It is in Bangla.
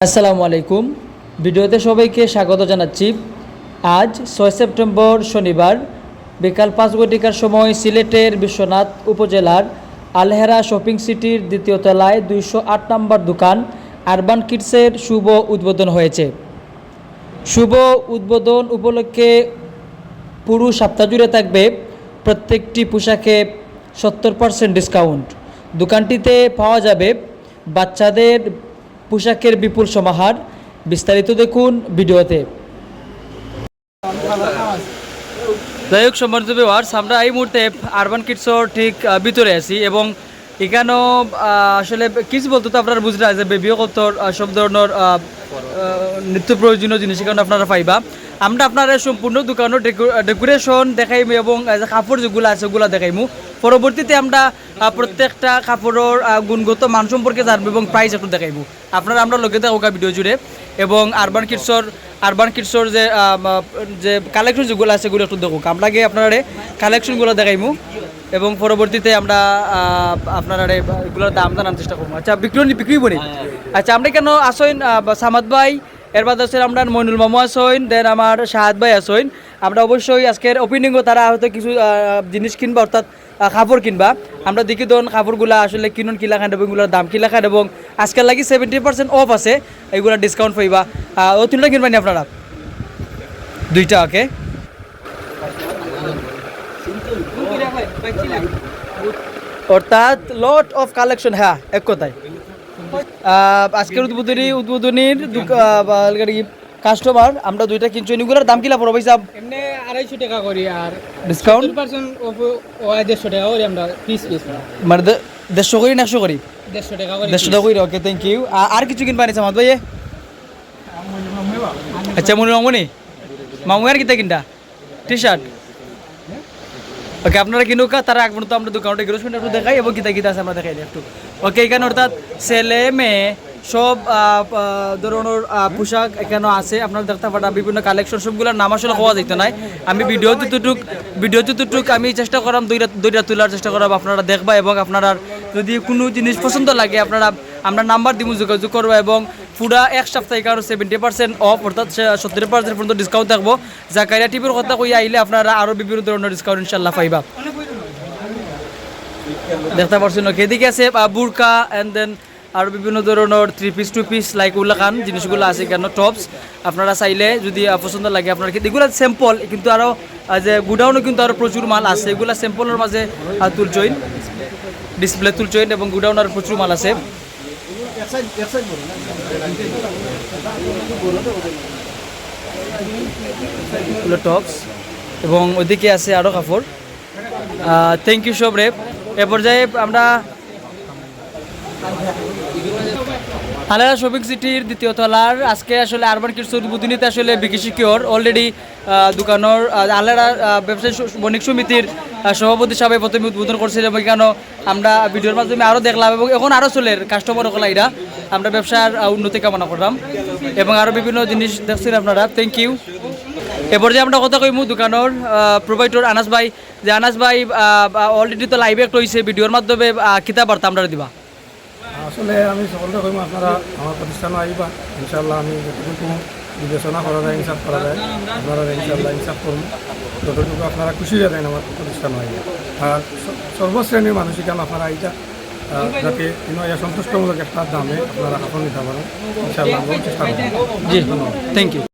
আসসালামু আলাইকুম। ভিডিওতে সবাইকে স্বাগত জানাচ্ছি। আজ ছয় সেপ্টেম্বর শনিবার, বিকাল পাঁচ ঘটিকার সময় সিলেটের বিশ্বনাথ উপজেলার আলহেরা শপিং সিটির দ্বিতীয় তলায় দুইশো আট নম্বর দোকান আরবান কিডসের শুভ উদ্বোধন হয়েছে। শুভ উদ্বোধন উপলক্ষে পুরো সপ্তাহ জুড়ে থাকবে প্রত্যেকটি পোশাকে সত্তর পার্সেন্ট ডিসকাউন্ট দোকানটিতে পাওয়া যাবে বাচ্চাদের পোশাকের বিপুল সমাহার। বিস্তারিত দেখুন ভিডিওতে। যাই হোক, সম্মানিত ভিউয়ার্স আমরা এই মুহূর্তে আরবান কিডসর ঠিক ভিতরে আছি এবং এখানেও আসলে কিস বলতে তো আপনারা বুঝতে যে বেবিও কত সব ধরনের নিত্য প্রয়োজনীয় জিনিস এখানে আপনারা পাইবা। আমরা আপনারা সম্পূর্ণ দোকানের ডেকোরেশন দেখাইমু এবং কাপড় যেগুলো আছে ওগুলো দেখাইমু। পরবর্তীতে আমরা প্রত্যেকটা কাপড়ের গুণগত মান সম্পর্কে জানব এবং প্রাইস একটু দেখাইবো। আপনারা আমরা লগে থাকুক ভিডিও জুড়ে এবং আরবান কিডসর আরবান কিডসর যে যে কালেকশন যেগুলো আছে সেগুলো একটু দেখুক। আমরা আগে আপনারা কালেকশনগুলো দেখাইমু এবং পরবর্তীতে আমরা আপনার এগুলোর দাম জানার চেষ্টা করব। আচ্ছা বিক্রি বিক্রি করি আচ্ছা আমরা কেন আসইন সামাদ ভাই এর বাদ আছে আমরা মইনুল মামু আসইন দেন আমার শাহাদ ভাই আসইন আমরা অবশ্যই আজকের ওপেনিংও তারা হয়তো কিছু জিনিস কিনবা, অর্থাৎ কাপড় কিনবা। আমরা দেখি দন কাপড়গুলা আসলে কিনুন, কিলা খান এবং এগুলোর দাম কিলা খান এবং আজকাল লাগি সেভেন্টি পার্সেন্ট অফ আছে, এগুলো ডিসকাউন্ট পাইবা। ও তিনটা কিনবেন আপনারা? দুইটা ওকে অর্থাৎ লট অফ কালেকশন হ্যাঁ এক কথায়। আজকের উদ্বোধনী উদ্বোধনীর কাস্টমার আমরা দুইটা কিনছি। এগুলোর দাম কিলা পড়ো ভাই সাহেব? এমনি আড়াইশো টাকা করি আর ডিসকাউন্ট পার্সেন্ট দেড়শো টাকা করি আমরা পিস পিস মানে দেড়শো করি না একশো করি? দেড়শো টাকা করি দেড়শো টাকা করি ওকে থ্যাংক ইউ আর কিছু কিনবা নিছে মাত ভাইয়ে? আচ্ছা মনে মামুনি? মামু আর কিতা কিনটা টি শার্ট ওকে আপনারা কিনুক তারা আগ পর্যন্ত আমরা দোকানটা একটু দেখাই এবং কিতা কিতা আছে আমরা দেখাই একটু। ওকে, এখানে অর্থাৎ ছেলে, মেয়ে, সব ধরনের পোশাক এখানে আছে। আপনারা দেখতে পারেন বিভিন্ন কালেকশন সবগুলোর নাম আসলে হওয়া যেত নাই। আমি ভিডিও যতটুক ভিডিও যতটুক আমি চেষ্টা করাম, দুইটা দুইটা তোলার চেষ্টা করাম, আপনারা দেখবা এবং আপনারা যদি কোনো জিনিস পছন্দ লাগে, আপনারা আমরা নাম্বার দিব যোগাযোগ করব এবং পুরা এক সপ্তাহে কারণ সেভেন্টি পার্সেন্ট অফ অর্থাৎ সত্তর পার্সেন্ট পর্যন্ত ডিসকাউন্ট থাকব। জাকারিয়া টিভির কথা কই আইলে আপনারা আরও বিভিন্ন ধরনের ডিসকাউন্ট ইনশাল্লাহ পাইবা। দেখতে পাচ্ছেন ওকে এদিকে আছে বুরকা অ্যান্ড দেন আরও বিভিন্ন ধরনের three piece two piece like উল্লাখান জিনিসগুলো আছে কেন টপস আপনারা চাইলে যদি পছন্দ লাগে আপনারা কিন্তু এগুলো স্যাম্পল কিন্তু আরও যে গুডাউনে কিন্তু আরও প্রচুর মাল আছে। এগুলো স্যাম্পলের মাঝে আহ, তুলছইন ডিসপ্লে তুলছইন এবং গুডাউন আর প্রচুর মাল আছে। টপস এবং ওইদিকে আছে আরও কাপড়। থ্যাংক ইউ সব রেপ পর্যায়ে আমরা আলাদা শপিং সিটির দ্বিতীয় তলার, আজকে আসলে আরবান কিডস উদ্বোধনীতে আসলে বিকিসি কিওর অলরেডি দোকানের আলাদা ব্যবসায়ী বণিক সমিতির সভাপতি সাহেব প্রথমে উদ্বোধন করছিল এবং কেন আমরা ভিডিওর মাধ্যমে আরও দেখলাম এবং এখন আরও চলে কাস্টমার এরা আমরা ব্যবসার উন্নতি কামনা করলাম এবং আরও বিভিন্ন জিনিস দেখছেন আপনারা। থ্যাংক ইউ এরপর যে আমরা কথা কইমু দোকানের প্রোভাইডর আনাস ভাই যে আনাস ভাই অলরেডি তো লাইভে একটা হয়েছে ভিডিওর মাধ্যমে কিতা বার্তা আমরা দিবা। আসলে আমি সকলকে কইম আপনারা আমার প্রতিষ্ঠানে আইবা ইনশাল্লাহ আমি যতটুকু বিবেচনা করা যায় ইনসাফ করা যায় আপনারা ইনশাল্লাহ ইনসাফ করুন। যতটুকু আপনারা খুশি যাবেন আমার প্রতিষ্ঠানে আইবা। আর সর্বশ্রেণীর মানুষ এখানে আপনারা আইটা যাতে কোনো ইয়া সন্তুষ্টমূলক একটা দামে আপনারা কাপড় নিতে পারেন ইনশাল্লাহ চেষ্টা করব। জি থ্যাংক ইউ